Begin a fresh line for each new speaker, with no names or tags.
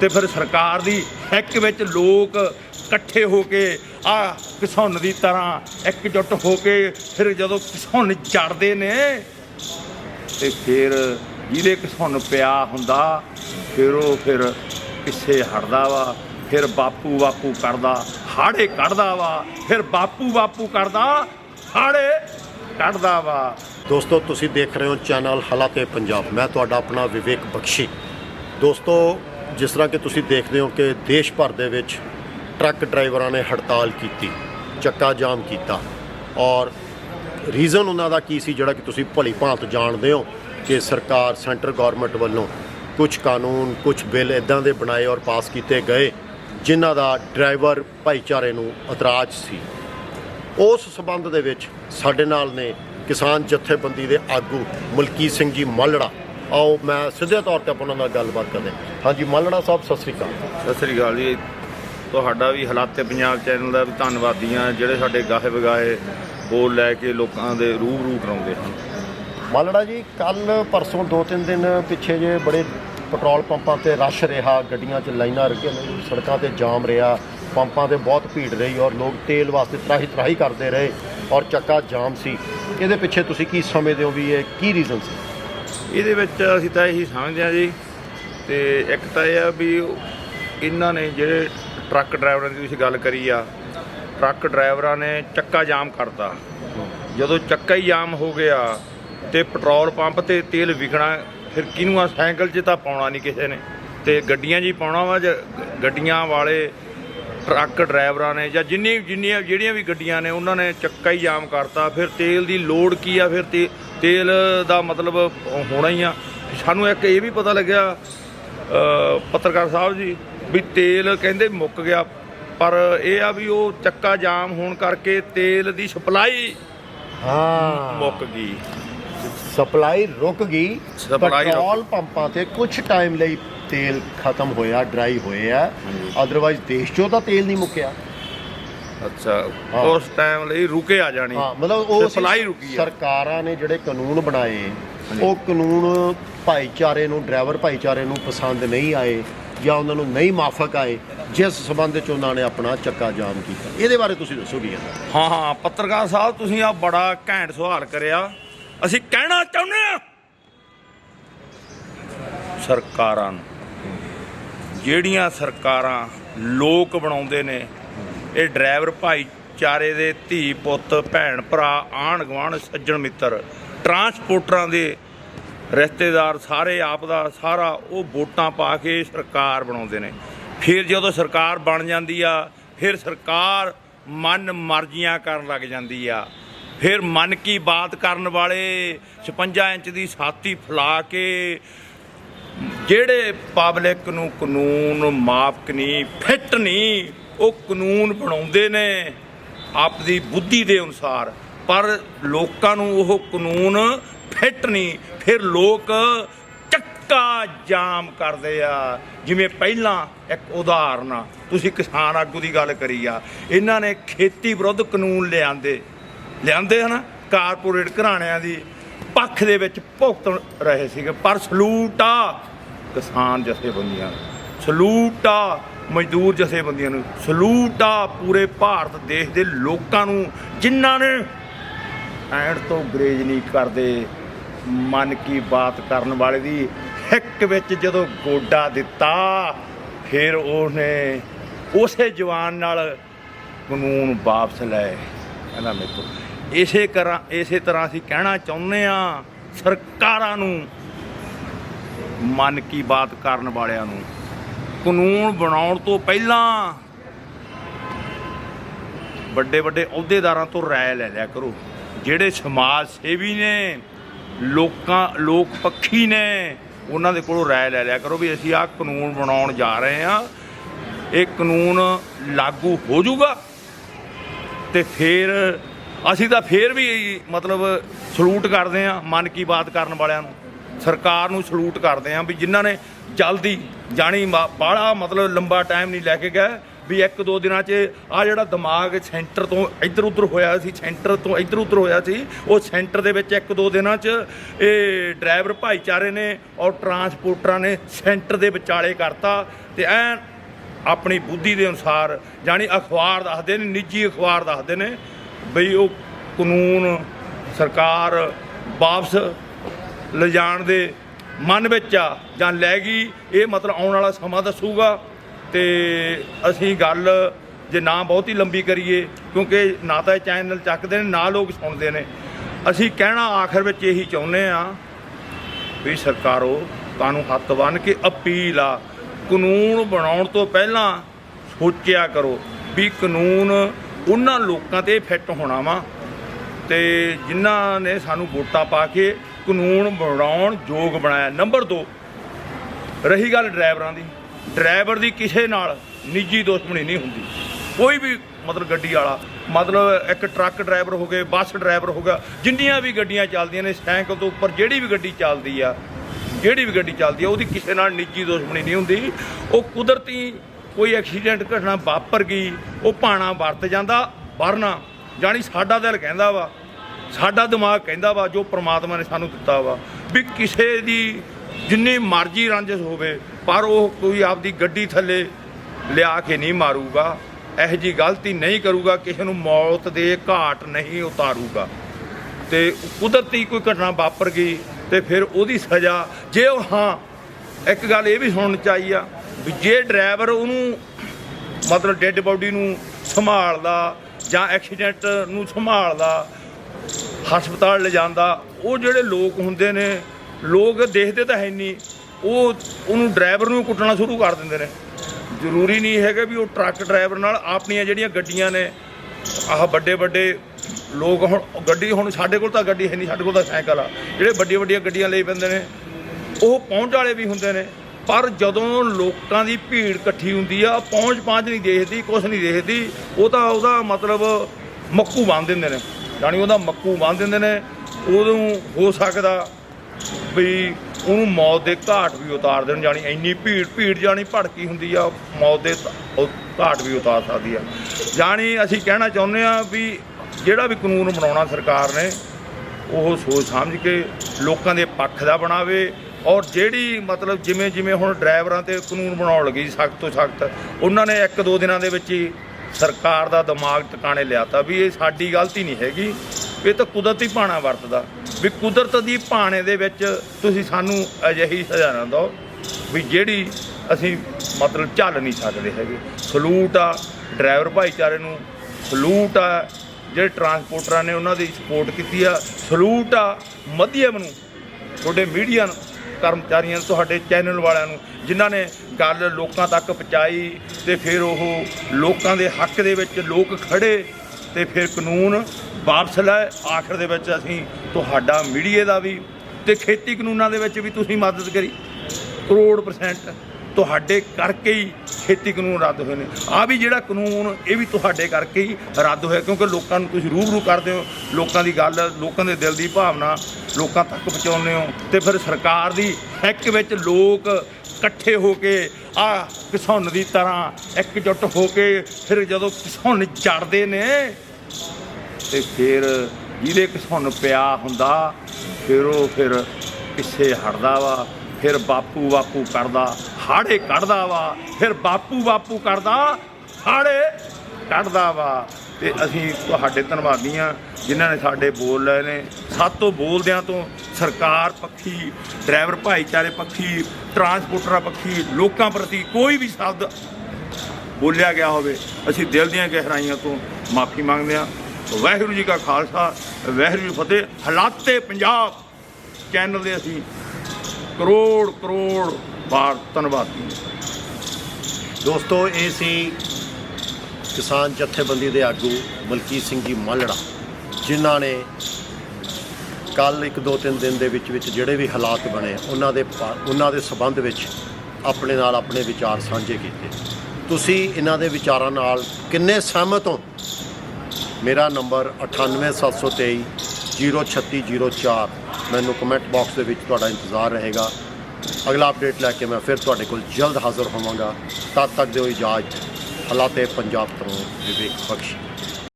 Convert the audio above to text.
ਤੇ ਫਿਰ ਸਰਕਾਰ ਦੀ ਇੱਕ ਵਿੱਚ ਲੋਕ ਇਕੱਠੇ ਹੋ ਕੇ ਆ ਕਿਸਾਨ ਦੀ ਤਰ੍ਹਾਂ ਇਕਜੁੱਟ ਹੋ ਕੇ ਫਿਰ ਜਦੋਂ ਕਿਸਾਨ ਚੜਦੇ ਨੇ ਤੇ ਫਿਰ ਜਿਹਦੇ ਕਿਸਾਨ ਪਿਆ ਹੁੰਦਾ, ਫਿਰ ਉਹ ਫਿਰ ਪਿੱਛੇ ਹਟਦਾ ਵਾ, ਫਿਰ ਬਾਪੂ ਬਾਪੂ ਕਰਦਾ, ਹਾੜੇ ਕੱਢਦਾ ਵਾ, ਫਿਰ ਬਾਪੂ ਬਾਪੂ ਕਰਦਾ, ਹਾੜੇ ਕੱਢਦਾ ਵਾ।
ਦੋਸਤੋ, ਤੁਸੀਂ ਦੇਖ ਰਹੇ ਹੋ ਚੈਨਲ ਹਾਲਾਤੇ ਪੰਜਾਬ। ਮੈਂ ਤੁਹਾਡਾ ਆਪਣਾ ਵਿਵੇਕ ਬਖਸ਼ੀ। ਦੋਸਤੋ ਜਿਸ ਤਰ੍ਹਾਂ ਕਿ ਤੁਸੀਂ ਦੇਖਦੇ ਹੋ ਕਿ ਦੇਸ਼ ਭਰ ਦੇ ਵਿੱਚ ਟਰੱਕ ਡਰਾਈਵਰਾਂ ਨੇ ਹੜਤਾਲ ਕੀਤੀ, ਚੱਕਾ ਜਾਮ ਕੀਤਾ। ਔਰ ਰੀਜ਼ਨ ਉਹਨਾਂ ਦਾ ਕੀ ਸੀ, ਜਿਹੜਾ ਕਿ ਤੁਸੀਂ ਭਲੀ ਭਾਂਤ ਜਾਣਦੇ ਹੋ ਕਿ ਸਰਕਾਰ, ਸੈਂਟਰ ਗਵਰਨਮੈਂਟ ਵੱਲੋਂ ਕੁਝ ਕਾਨੂੰਨ, ਕੁਝ ਬਿੱਲ ਇਦਾਂ ਦੇ ਬਣਾਏ ਔਰ ਪਾਸ ਕੀਤੇ ਗਏ, ਜਿਨ੍ਹਾਂ ਦਾ ਡਰਾਈਵਰ ਭਾਈਚਾਰੇ ਨੂੰ ਇਤਰਾਜ਼ ਸੀ। ਉਸ ਸਬੰਧ ਦੇ ਵਿੱਚ ਸਾਡੇ ਨਾਲ ਨੇ ਕਿਸਾਨ ਜਥੇਬੰਦੀ ਦੇ ਆਗੂ ਮਲਕੀਤ ਸਿੰਘ ਜੀ ਮਾਲੜਾ ਆਓ ਮੈਂ ਸਿੱਧੇ ਤੌਰ ਤੇ ਆਪਾਂ ਉਹਨਾਂ ਨਾਲ ਗੱਲਬਾਤ ਕਰਦੇ ਹਾਂ। ਹਾਂਜੀ ਮਾਲੜਾ ਸਾਹਿਬ ਸਤਿ ਸ੍ਰੀ ਅਕਾਲ।
ਸਤਿ ਸ੍ਰੀ ਅਕਾਲ ਜੀ। ਤੁਹਾਡਾ ਵੀ ਹਾਲਾਤੇ ਪੰਜਾਬ ਚੈਨਲ ਦਾ ਵੀ ਧੰਨਵਾਦੀ ਹਾਂ ਜਿਹੜੇ ਸਾਡੇ ਗਾਹੇ ਵਗਾਏ ਬੋਲ ਲੈ ਕੇ ਲੋਕਾਂ ਦੇ ਰੂਬਰੂ ਕਰਾਉਂਦੇ ਹਨ।
ਮਾਲੜਾ ਜੀ ਕੱਲ ਪਰਸੋਂ ਦੋ ਤਿੰਨ ਦਿਨ ਪਿੱਛੇ ਜੇ ਬੜੇ ਪੈਟਰੋਲ ਪੰਪਾਂ ਤੇ ਰਸ਼ ਰਿਹਾ ਗੱਡੀਆਂ 'ਚ ਲਾਈਨਾਂ ਲੱਗੀਆਂ ਨੇ, ਸੜਕਾਂ ਤੇ ਜਾਮ ਰਿਹਾ ਪੰਪਾਂ ਤੇ ਬਹੁਤ ਭੀੜ ਰਹੀ ਔਰ ਲੋਕ ਤੇਲ ਵਾਸਤੇ ਤਰਾਹੀ ਤਰਾਹੀ ਕਰਦੇ ਰਹੇ ਔਰ ਚੱਕਾ ਜਾਮ ਸੀ। ਇਹਦੇ ਪਿੱਛੇ ਤੁਸੀਂ ਕੀ ਸਮਝਦੇ ਹੋ ਵੀ ਇਹ ਕੀ ਰੀਜ਼ਨ ਸੀ?
ਇਹਦੇ ਵਿੱਚ ਅਸੀਂ ਤਾਂ ਇਹੀ ਸਮਝਦੇ ਹਾਂ ਜੀ ਤੇ ਇੱਕ ਤਾਂ ਇਹ ਆ ਵੀ ਇਹਨਾਂ ਨੇ ਜਿਹੜੇ ਟਰੱਕ ਡਰਾਈਵਰਾਂ ਦੀ ਤੁਸੀਂ ਗੱਲ ਕਰੀ ਆ, ਟਰੱਕ ਡਰਾਈਵਰਾਂ ਨੇ ਚੱਕਾ ਜਾਮ ਕਰਤਾ। ਜਦੋਂ ਚੱਕਾ ਹੀ ਜਾਮ ਹੋ ਗਿਆ ਤੇ ਪੈਟਰੋਲ ਪੰਪ ਤੇ ਤੇਲ ਵਿਕਣਾ ਫਿਰ ਕਿਹਨੂੰ ਆ? ਸਾਈਕਲ 'ਚ ਤਾਂ ਪਾਉਣਾ ਨਹੀਂ ਕਿਸੇ ਨੇ। ਤੇ ਗੱਡੀਆਂ 'ਚ ਹੀ ਪਾਉਣਾ ਵਾ ਜ- ਗੱਡੀਆਂ ਵਾਲੇ ਟਰੱਕ ਡਰਾਈਵਰਾਂ ਨੇ ਜਾਂ ਜਿੰਨੀ ਜਿੰਨੀਆਂ ਜਿਹੜੀਆਂ ਵੀ ਗੱਡੀਆਂ ਨੇ ਉਹਨਾਂ ਨੇ ਚੱਕਾ ਹੀ ਜਾਮ ਕਰਤਾ। ਫਿਰ ਤੇਲ ਦੀ ਲੋੜ ਕੀ ਆ? ਫਿਰ ਤੇ- ਤੇਲ ਦਾ ਮਤਲਬ ਹੋਣਾ ਹੀ ਆ। ਸਾਨੂੰ ਇੱਕ ਇਹ ਵੀ ਪਤਾ ਲੱਗਿਆ ਪੱਤਰਕਾਰ ਸਾਹਿਬ ਜੀ ਵੀ ਤੇਲ ਕਹਿੰਦੇ ਮੁੱਕ ਗਿਆ। ਪਰ ਇਹ ਆ ਵੀ ਉਹ ਚੱਕਾ ਜਾਮ ਹੋਣ ਕਰਕੇ ਤੇਲ ਦੀ ਸਪਲਾਈ
ਹਾਂ।
ਮੁੱਕ ਗਈ।
ਸਪਲਾਈ ਰੁਕ ਗਈ ਪੈਟਰੋਲ ਪੰਪਾਂ ਤੇ ਕੁਝ ਟਾਈਮ ਲਈ ਤੇਲ ਖਤਮ ਹੋਇਆ ਡਰਾਈ ਹੋਏ ਆ ਅਦਰਵਾਈਜ਼ ਦੇਸ਼ 'ਚੋਂ ਤਾਂ ਤੇਲ ਨਹੀਂ ਮੁੱਕਿਆ।
ਅੱਛਾ। ਉਸ ਟਾਈਮ ਲਈ ਰੁਕੇ ਆ ਜਾਣੀ।
ਹਾਂ ਮਤਲਬ ਉਹ
ਸਪਲਾਈ ਰੁਕੀ ਆ।
ਸਰਕਾਰਾਂ ਨੇ ਜਿਹੜੇ ਕਾਨੂੰਨ ਬਣਾਏ ਉਹ ਕਾਨੂੰਨ ਭਾਈਚਾਰੇ ਨੂੰ ਡਰਾਈਵਰ ਭਾਈਚਾਰੇ ਨੂੰ ਪਸੰਦ ਨਹੀਂ ਆਏ ਜਾਂ ਉਹਨਾਂ ਨੂੰ ਨਹੀਂ ਮਾਫਕ ਆਏ ਜਿਸ ਸਬੰਧ ਵਿੱਚ ਉਹਨਾਂ ਨੇ ਆਪਣਾ ਚੱਕਾ ਜਾਮ ਕੀਤਾ। ਇਹਦੇ ਬਾਰੇ ਤੁਸੀਂ ਦੱਸੋ ਕੀ ਕਹਿੰਦੇ
ਹਾਂ? ਹਾਂ ਪੱਤਰਕਾਰ ਸਾਹਿਬ ਤੁਸੀਂ ਆ ਬੜਾ ਘੈਂਟ ਸਵਾਲ ਕਰਿਆ। ਅਸੀਂ ਕਹਿਣਾ ਚਾਹੁੰਦੇ ਆ ਸਰਕਾਰਾਂ ਨੂੰ। ਜਿਹੜੀਆਂ ਸਰਕਾਰਾਂ ਲੋਕ ਬਣਾਉਂਦੇ ਨੇ, ਇਹ ਡਰਾਈਵਰ ਭਾਈਚਾਰੇ ਦੇ ਧੀ ਪੁੱਤ, ਭੈਣ ਭਰਾ ਆਣ ਗੁਆਂਢ, ਸੱਜਣ ਮਿੱਤਰ, ਟਰਾਂਸਪੋਰਟਰਾਂ ਦੇ ਰਿਸ਼ਤੇਦਾਰ ਸਾਰੇ ਆਪ ਦਾ ਸਾਰਾ ਉਹ ਵੋਟਾਂ ਪਾ ਕੇ ਸਰਕਾਰ ਬਣਾਉਂਦੇ ਨੇ। ਫਿਰ ਜਦੋਂ ਸਰਕਾਰ ਬਣ ਜਾਂਦੀ ਆ, ਫਿਰ ਸਰਕਾਰ ਮਨ ਮਰਜ਼ੀਆਂ ਕਰਨ ਲੱਗ ਜਾਂਦੀ ਆ। ਫਿਰ ਮਨ ਕੀ ਬਾਤ ਕਰਨ ਵਾਲੇ 56 ਇੰਚ ਦੀ ਛਾਤੀ ਫਲਾ ਕੇ ਜਿਹੜੇ ਪਬਲਿਕ ਨੂੰ ਕਾਨੂੰਨ ਮਾਫ਼ ਨਹੀਂ ਫਿੱਟ ਨਹੀਂ ਉਹ ਕਾਨੂੰਨ ਬਣਾਉਂਦੇ ਨੇ ਆਪਦੀ ਬੁੱਧੀ ਦੇ ਅਨੁਸਾਰ। ਪਰ ਲੋਕਾਂ ਨੂੰ ਉਹ ਕਾਨੂੰਨ ਫਿੱਟ ਨਹੀਂ ਫਿਰ ਲੋਕ ਚੱਕਾ ਜਾਮ ਕਰਦੇ ਆ। ਜਿਵੇਂ ਪਹਿਲਾਂ ਇੱਕ ਉਦਾਹਰਨ ਆ, ਤੁਸੀਂ ਕਿਸਾਨ ਆਗੂ ਦੀ ਗੱਲ ਕਰੀ ਆ, ਇਹਨਾਂ ਨੇ ਖੇਤੀ ਵਿਰੁੱਧ ਕਾਨੂੰਨ ਲਿਆਂਦੇ। ਲਿਆਂਦੇ ਹਨ, ਕਾਰਪੋਰੇਟ ਘਰਾਣਿਆਂ ਦੀ, ਪੱਖ ਦੇ ਵਿੱਚ ਭੁਗਤ ਰਹੇ ਸੀਗੇ, ਪਰ ਸਲੂਟ ਆ। ਕਿਸਾਨ ਜਥੇਬੰਦੀਆਂ ਨੂੰ, ਸਲੂਟ ਆ ਮਜ਼ਦੂਰ ਜਥੇਬੰਦੀਆਂ ਨੂੰ, ਸਲੂਟ ਆ ਪੂਰੇ ਭਾਰਤ ਦੇਸ਼ ਦੇ ਲੋਕਾਂ ਨੂੰ, ਜਿਨ੍ਹਾਂ ਨੇ ਐਂਡ ਤੋਂ ਗਰੇਜ ਨਹੀਂ ਕਰਦੇ, ਮਨ ਕੀ ਬਾਤ ਕਰਨ ਵਾਲੇ ਦੀ ਹਿੱਕ ਵਿੱਚ ਜਦੋਂ ਗੋਡਾ ਦਿੱਤਾ, ਫਿਰ ਉਹਨੇ ਉਸੇ ਜਵਾਨ ਨਾਲ ਕਾਨੂੰਨ ਵਾਪਸ ਲਏ। ਕਹਿੰਦਾ ਮੇਰੇ ਤੋਂ ਇਸੇ ਕਰਾਂ, ਇਸੇ ਤਰ੍ਹਾਂ ਅਸੀਂ ਕਹਿਣਾ ਚਾਹੁੰਦੇ ਆ ਸਰਕਾਰਾਂ ਨੂੰ ਮਨ ਕੀ ਬਾਤ ਕਰਨ ਵਾਲਿਆਂ ਨੂੰ। ਕਾਨੂੰਨ ਬਣਾਉਣ ਤੋਂ ਪਹਿਲਾਂ ਵੱਡੇ ਵੱਡੇ ਅਹੁਦੇਦਾਰਾਂ ਤੋਂ ਰਾਏ ਲੈ ਲਿਆ ਕਰੋ। ਜਿਹੜੇ ਸਮਾਜ ਸੇਵੀ ਨੇ, ਲੋਕਾਂ, ਲੋਕ ਪੱਖੀ ਨੇ, ਉਹਨਾਂ ਦੇ ਕੋਲੋਂ ਰਾਏ ਲੈ ਲਿਆ ਕਰੋ ਵੀ ਅਸੀਂ ਆਹ ਕਾਨੂੰਨ ਬਣਾਉਣ ਜਾ ਰਹੇ ਹਾਂ। ਇਹ ਕਾਨੂੰਨ ਲਾਗੂ ਹੋ ਜਾਊਗਾ ਤੇ ਫਿਰ ਅਸੀਂ ਤਾਂ ਫਿਰ ਵੀ ਮਤਲਬ ਸਲੂਟ ਕਰਦੇ ਹਾਂ ਮਨ ਕੀ ਬਾਤ ਕਰਨ ਵਾਲਿਆਂ ਨੂੰ। ਸਰਕਾਰ ਨੂੰ ਸਲੂਟ ਕਰਦੇ ਹਾਂ ਵੀ ਜਿਨ੍ਹਾਂ ਨੇ ਜਲਦੀ ਜਾਣੀ ਬਾਹਲਾ ਮਤਲਬ ਲੰਬਾ ਟਾਈਮ ਨਹੀਂ ਲੈ ਕੇ ਗਏ, ਵੀ ਇੱਕ ਦੋ ਦਿਨਾਂ 'ਚ ਆ ਜਿਹੜਾ ਦਿਮਾਗ ਸੈਂਟਰ ਤੋਂ ਇੱਧਰ ਉੱਧਰ ਹੋਇਆ ਸੀ, ਸੈਂਟਰ ਤੋਂ ਇੱਧਰ ਉੱਧਰ ਹੋਇਆ ਸੀ, ਉਹ ਸੈਂਟਰ ਦੇ ਵਿੱਚ ਇੱਕ ਦੋ ਦਿਨਾਂ 'ਚ ਇਹ ਡਰਾਈਵਰ ਭਾਈਚਾਰੇ ਨੇ ਔਰ ਟਰਾਂਸਪੋਰਟਰਾਂ ਨੇ ਸੈਂਟਰ ਦੇ ਵਿਚਾਲੇ ਕਰਤਾ ਤੇ ਐਨ ਆਪਣੀ ਬੁੱਧੀ ਦੇ ਅਨੁਸਾਰ ਜਾਣੀ ਅਖਬਾਰ ਦੱਸਦੇ ਨੇ, ਨਿੱਜੀ ਅਖਬਾਰ ਦੱਸਦੇ ਨੇ ਬਈ ਉਹ ਕਾਨੂੰਨ ਸਰਕਾਰ ਵਾਪਸ ਲਿਜਾਣ ਦੇ ਮਨ ਵਿੱਚ ਆ ਜਾਂ ਲੈ ਗਈ, ਇਹ ਮਤਲਬ ਆਉਣ ਵਾਲਾ ਸਮਾਂ ਦੱਸੂਗਾ। ਤੇ ਅਸੀਂ ਗੱਲ ਜੇ ਨਾ ਬਹੁਤੀ ਲੰਬੀ ਕਰੀਏ, ਕਿਉਂਕਿ ਨਾ ਤਾਂ ਇਹ ਚੈਨਲ ਚੱਕਦੇ ਨੇ, ਨਾ ਲੋਕ ਸੁਣਦੇ ਨੇ। ਅਸੀਂ ਕਹਿਣਾ ਆਖਰ ਵਿੱਚ ਇਹੀ ਚਾਹੁੰਦੇ ਆ ਵੀ ਸਰਕਾਰੋ, ਤੁਹਾਨੂੰ ਹੱਥ ਬੰਨ ਕੇ ਅਪੀਲ ਆ, ਕਾਨੂੰਨ ਬਣਾਉਣ ਤੋਂ ਪਹਿਲਾਂ ਸੋਚਿਆ ਕਰੋ ਵੀ ਕਾਨੂੰਨ ਉਹਨਾਂ ਲੋਕਾਂ ਤੇ ਫਿੱਟ ਹੋਣਾ ਵਾ। ਤੇ ਜਿਨ੍ਹਾਂ ਨੇ ਸਾਨੂੰ ਵੋਟਾਂ ਪਾ ਕੇ ਕਾਨੂੰਨ ਬਣਾਉਣ ਯੋਗ ਬਣਾਇਆ। ਨੰਬਰ 2 ਰਹੀ ਗੱਲ ਡਰਾਈਵਰਾਂ ਦੀ। ਡਰਾਈਵਰ ਦੀ ਕਿਸੇ ਨਾਲ ਨਿੱਜੀ ਦੁਸ਼ਮਣੀ ਨਹੀਂ ਹੁੰਦੀ। ਕੋਈ ਵੀ ਮਤਲਬ ਗੱਡੀ ਵਾਲਾ, ਮਤਲਬ ਇੱਕ ਟਰੱਕ ਡਰਾਈਵਰ ਹੋ ਗਏ, ਬੱਸ ਡਰਾਈਵਰ ਹੋ ਗਿਆ, ਜਿੰਨੀਆਂ ਵੀ ਗੱਡੀਆਂ ਚੱਲਦੀਆਂ ਨੇ, ਸਾਈਕਲ ਤੋਂ ਉੱਪਰ ਜਿਹੜੀ ਵੀ ਗੱਡੀ ਚੱਲਦੀ ਆ, ਜਿਹੜੀ ਵੀ ਗੱਡੀ ਚੱਲਦੀ ਆ, ਉਹਦੀ ਕਿਸੇ ਨਾਲ ਨਿੱਜੀ ਦੁਸ਼ਮਣੀ ਨਹੀਂ ਹੁੰਦੀ। ਉਹ ਕੁਦਰਤੀ ਕੋਈ ਐਕਸੀਡੈਂਟ ਘਟਨਾ ਵਾਪਰ ਗਈ, ਉਹ ਭਾਣਾ ਵਰਤ ਜਾਂਦਾ, ਵਰਨਾ ਜਾਣੀ ਸਾਡਾ ਦਿਲ ਕਹਿੰਦਾ ਵਾ ਸਾਡਾ ਦਿਮਾਗ ਕਹਿੰਦਾ ਵਾ, ਜੋ ਪ੍ਰਮਾਤਮਾ ਨੇ ਸਾਨੂੰ ਦਿੱਤਾ ਵਾ, ਵੀ ਕਿਸੇ ਦੀ ਜਿੰਨੀ ਮਰਜ਼ੀ ਰੰਜਸ ਹੋਵੇ, ਪਰ ਉਹ ਕੋਈ ਆਪਦੀ ਗੱਡੀ ਥੱਲੇ ਲਿਆ ਕੇ ਨਹੀਂ ਮਾਰੂਗਾ, ਇਹੋ ਜੀ ਗਲਤੀ ਨਹੀਂ ਕਰੂਗਾ, ਕਿਸੇ ਨੂੰ ਮੌਤ ਦੇ ਘਾਟ ਨਹੀਂ ਉਤਾਰੂਗਾ। ਤੇ ਕੁਦਰਤੀ ਕੋਈ ਘਟਨਾ ਵਾਪਰ ਗਈ, ਤੇ ਫਿਰ ਉਹਦੀ ਸਜ਼ਾ, ਜੇ ਉਹ ਹਾਂ, ਇੱਕ ਗੱਲ ਇਹ ਵੀ ਸੁਣਨ ਚਾਹੀ ਆ, ਵੀ ਜੇ ਡਰਾਈਵਰ ਉਹਨੂੰ ਮਤਲਬ ਡੈੱਡ ਬਾਡੀ ਨੂੰ ਸੰਭਾਲਦਾ ਜਾਂ ਐਕਸੀਡੈਂਟ ਨੂੰ ਸੰਭਾਲਦਾ ਹਸਪਤਾਲ ਲਿਜਾਂਦਾ, ਉਹ ਜਿਹੜੇ ਲੋਕ ਹੁੰਦੇ ਨੇ, ਲੋਕ ਦੇਖਦੇ ਤਾਂ ਹੈ ਨਹੀਂ। ਉਹ ਉਹਨੂੰ ਡਰਾਈਵਰ ਨੂੰ ਕੁੱਟਣਾ ਸ਼ੁਰੂ ਕਰ ਦਿੰਦੇ ਨੇ। ਜ਼ਰੂਰੀ ਨਹੀਂ ਹੈਗਾ ਵੀ ਉਹ ਟਰੱਕ ਡਰਾਈਵਰ ਨਾਲ ਆਪਣੀਆਂ ਜਿਹੜੀਆਂ ਗੱਡੀਆਂ ਨੇ, ਆਹ ਵੱਡੇ ਵੱਡੇ ਲੋਕ ਹੁਣ ਗੱਡੀ ਹੁਣ ਸਾਡੇ ਕੋਲ ਤਾਂ ਗੱਡੀ ਹੈ ਨਹੀਂ, ਸਾਡੇ ਕੋਲ ਤਾਂ ਸਾਈਕਲ ਆ। ਜਿਹੜੇ ਵੱਡੀਆਂ ਵੱਡੀਆਂ ਗੱਡੀਆਂ ਲਈ ਪੈਂਦੇ ਨੇ, ਉਹ ਪਹੁੰਚ ਵਾਲੇ ਵੀ ਹੁੰਦੇ ਨੇ। ਪਰ ਜਦੋਂ ਲੋਕਾਂ ਦੀ ਭੀੜ ਇਕੱਠੀ ਹੁੰਦੀ ਆ ਪਹੁੰਚ ਪਾਂਚ ਨਹੀਂ ਦੇਖਦੀ, ਕੁਛ ਨਹੀਂ ਦੇਖਦੀ, ਉਹ ਤਾਂ ਉਹਦਾ ਮਤਲਬ ਮੱਕੂ ਬੰਨ ਦਿੰਦੇ ਨੇ। ਯਾਨੀ ਉਹਦਾ ਮੱਕੂ ਬੰਨ ਦਿੰਦੇ ਨੇ ਉਦੋਂ ਹੋ ਸਕਦਾ ਵੀ ਉਹਨੂੰ ਮੌਤ ਦੇ ਘਾਟ ਵੀ ਉਤਾਰ ਦੇਣ ਜਾਣੀ ਇੰਨੀ ਭੀੜ ਭੀੜ ਜਾਣੀ ਭੜਕੀ ਹੁੰਦੀ ਆ, ਮੌਤ ਦੇ ਘਾਟ ਵੀ ਉਤਾਰ ਸਕਦੀ ਆ। ਜਾਣੀ ਅਸੀਂ ਕਹਿਣਾ ਚਾਹੁੰਦੇ ਆ ਵੀ ਜਿਹੜਾ ਵੀ ਕਾਨੂੰਨ ਬਣਾਉਣਾ ਸਰਕਾਰ ਨੇ, ਉਹ ਸੋਚ ਸਮਝ ਕੇ ਲੋਕਾਂ ਦੇ ਪੱਖ ਦਾ ਬਣਾਵੇ ਔਰ ਜਿਹੜੀ ਮਤਲਬ ਜਿਵੇਂ ਜਿਵੇਂ ਹੁਣ ਡਰਾਈਵਰਾਂ ਤੇ ਕਾਨੂੰਨ ਬਣਾਉਣ ਲੱਗੀ ਸਖਤ ਤੋਂ ਸਖਤ, ਉਹਨਾਂ ਨੇ ਇੱਕ ਦੋ ਦਿਨਾਂ ਦੇ ਵਿੱਚ ਹੀ ਸਰਕਾਰ ਦਾ ਦਿਮਾਗ ਟਿਕਾਣੇ ਲਿਆਤਾ ਵੀ ਇਹ ਸਾਡੀ ਗਲਤੀ ਨਹੀਂ ਹੈਗੀ। ਇਹ ਤਾਂ ਕੁਦਰਤੀ ਭਾਣਾ ਵਰਤਦਾ। ਵੀ ਕੁਦਰਤ ਦੀ ਭਾਣੇ ਦੇ ਵਿੱਚ ਤੁਸੀਂ ਸਾਨੂੰ ਅਜਿਹੀ ਸਜ਼ਾ ਨਾ ਦਿਓ ਵੀ ਜਿਹੜੀ ਅਸੀਂ ਮਤਲਬ ਝੱਲ ਨਹੀਂ ਸਕਦੇ ਹੈਗੇ। ਸਲੂਟ ਆ ਡਰਾਈਵਰ ਭਾਈਚਾਰੇ ਨੂੰ, ਸਲੂਟ ਆ ਜਿਹੜੇ ਟਰਾਂਸਪੋਰਟਰਾਂ ਨੇ ਉਹਨਾਂ ਦੀ ਸਪੋਰਟ ਕੀਤੀ ਆ, ਸਲੂਟ ਆ ਮਧਿਅਮ ਨੂੰ, ਤੁਹਾਡੇ ਮੀਡੀਆ ਕਰਮਚਾਰੀਆਂ ਨੂੰ, ਤੁਹਾਡੇ ਚੈਨਲ ਵਾਲਿਆਂ ਨੂੰ ਜਿਨ੍ਹਾਂ ਨੇ ਗੱਲ ਲੋਕਾਂ ਤੱਕ ਪਹੁੰਚਾਈ ਤੇ ਫਿਰ ਉਹ ਲੋਕਾਂ ਦੇ ਹੱਕ ਦੇ ਵਿੱਚ ਲੋਕ ਖੜੇ ਤੇ ਫਿਰ ਕਾਨੂੰਨ ਵਾਪਸ ਲੈ ਆਖਰ ਦੇ ਵਿੱਚ ਅਸੀਂ ਤੁਹਾਡਾ ਮੀਡੀਏ ਦਾ ਵੀ ਤੇ ਖੇਤੀ ਕਾਨੂੰਨਾਂ ਦੇ ਵਿੱਚ ਵੀ ਤੁਸੀਂ ਮਦਦ ਕਰੀ। ਕਰੋੜ ਪਰਸੈਂਟ ਤੁਹਾਡੇ ਕਰਕੇ ਹੀ ਖੇਤੀ ਕਾਨੂੰਨ ਰੱਦ ਹੋਏ ਨੇ। ਆ ਵੀ ਜਿਹੜਾ ਕਾਨੂੰਨ, ਇਹ ਵੀ ਤੁਹਾਡੇ ਕਰਕੇ ਹੀ ਰੱਦ ਹੋਇਆ ਕਿਉਂਕਿ ਲੋਕਾਂ ਨੂੰ ਤੁਸੀਂ ਰੂਬਰੂ ਕਰਦੇ ਹੋ। ਲੋਕਾਂ ਦੀ ਗੱਲ, ਲੋਕਾਂ ਦੇ ਦਿਲ ਦੀ ਭਾਵਨਾ, ਲੋਕਾਂ ਤੱਕ ਪਹੁੰਚਾਉਂਦੇ ਹੋ ਤੇ ਫਿਰ ਸਰਕਾਰ ਦੀ ਇੱਕ ਵਿੱਚ ਲੋਕ ਇਕੱਠੇ ਹੋ ਕੇ ਆ ਕਿਸਾਨ ਦੀ ਤਰ੍ਹਾਂ ਇਕਜੁੱਟ ਹੋ ਕੇ ਫਿਰ ਜਦੋਂ ਕਿਸਾਨ ਚੜਦੇ ਨੇ ਤੇ ਫਿਰ ਜਿਹਦੇ ਕਿਸਾਨ ਪਿਆ ਹੁੰਦਾ, ਫਿਰ ਉਹ ਫਿਰ ਪਿੱਛੇ ਹਟਦਾ ਵਾ, ਫਿਰ ਬਾਪੂ ਬਾਪੂ ਕਰਦਾ, ਹਾੜੇ ਕੱਢਦਾ ਵਾ, ਫਿਰ ਬਾਪੂ ਬਾਪੂ ਕਰਦਾ, ਹਾੜੇ ਕੱਢਦਾ ਵਾ। ਤੇ ਅਸੀਂ ਤੁਹਾਡੇ ਧੰਨਵਾਦੀ ਹਾਂ, ਜਿਨ੍ਹਾਂ ਨੇ ਸਾਡੇ ਬੋਲ ਲਏ ਨੇ। ਸਾਤੋਂ ਬੋਲਦਿਆਂ ਤੋਂ ਸਰਕਾਰ ਪੱਖੀ, ਡਰਾਈਵਰ ਭਾਈਚਾਰੇ ਪੱਖੀ, ਟਰਾਂਸਪੋਰਟਰਾਂ ਪੱਖੀ, ਲੋਕਾਂ ਪ੍ਰਤੀ ਕੋਈ ਵੀ ਸ਼ਬਦ ਬੋਲਿਆ ਗਿਆ ਹੋਵੇ, ਅਸੀਂ ਦਿਲ ਦੀਆਂ ਗਹਿਰਾਈਆਂ ਤੋਂ ਮਾਫੀ ਮੰਗਦੇ ਹਾਂ। ਵਾਹਿਗੁਰੂ ਜੀ ਕਾ ਖਾਲਸਾ, ਵਾਹਿਗੁਰੂ ਜੀ ਫਤਿਹ। ਹਾਲਾਤੇ ਪੰਜਾਬ ਚੈਨਲ ਦੇ ਅਸੀਂ ਕਰੋੜ ਕਰੋੜ ਵਾਰ ਧੰਨਵਾਦੀ ਹਾਂ।
ਦੋਸਤੋ, ਇਹ ਸੀ ਕਿਸਾਨ ਜਥੇਬੰਦੀ ਦੇ ਆਗੂ ਮਲਕੀਤ ਸਿੰਘ ਜੀ ਮਾਲੜਾ, ਜਿਨ੍ਹਾਂ ਨੇ ਕੱਲ ਇੱਕ ਦੋ ਤਿੰਨ ਦਿਨ ਦੇ ਵਿੱਚ ਵਿੱਚ ਜਿਹੜੇ ਵੀ ਹਾਲਾਤ ਬਣੇ, ਉਹਨਾਂ ਦੇ ਪਾ- ਉਹਨਾਂ ਦੇ ਸਬੰਧ ਵਿੱਚ ਆਪਣੇ ਨਾਲ ਆਪਣੇ ਵਿਚਾਰ ਸਾਂਝੇ ਕੀਤੇ। ਤੁਸੀਂ ਇਹਨਾਂ ਦੇ ਵਿਚਾਰਾਂ ਨਾਲ ਕਿੰਨੇ ਸਹਿਮਤ ਹੋ? ਮੇਰਾ ਨੰਬਰ 98723 03604 ਮੈਨੂੰ ਕਮੈਂਟ ਬਾਕਸ ਦੇ ਵਿੱਚ ਤੁਹਾਡਾ ਇੰਤਜ਼ਾਰ ਰਹੇਗਾ। ਅਗਲਾ ਅਪਡੇਟ ਲੈ ਕੇ ਮੈਂ ਫਿਰ ਤੁਹਾਡੇ ਕੋਲ ਜਲਦ ਹਾਜ਼ਰ ਹੋਵਾਂਗਾ। ਤਦ ਤੱਕ ਦਿਓ ਇਜਾਜ਼ਤ। ਹਾਲਾਤੇ ਪੰਜਾਬ ਤੋਂ ਵਿਵੇਕ ਬਖਸ਼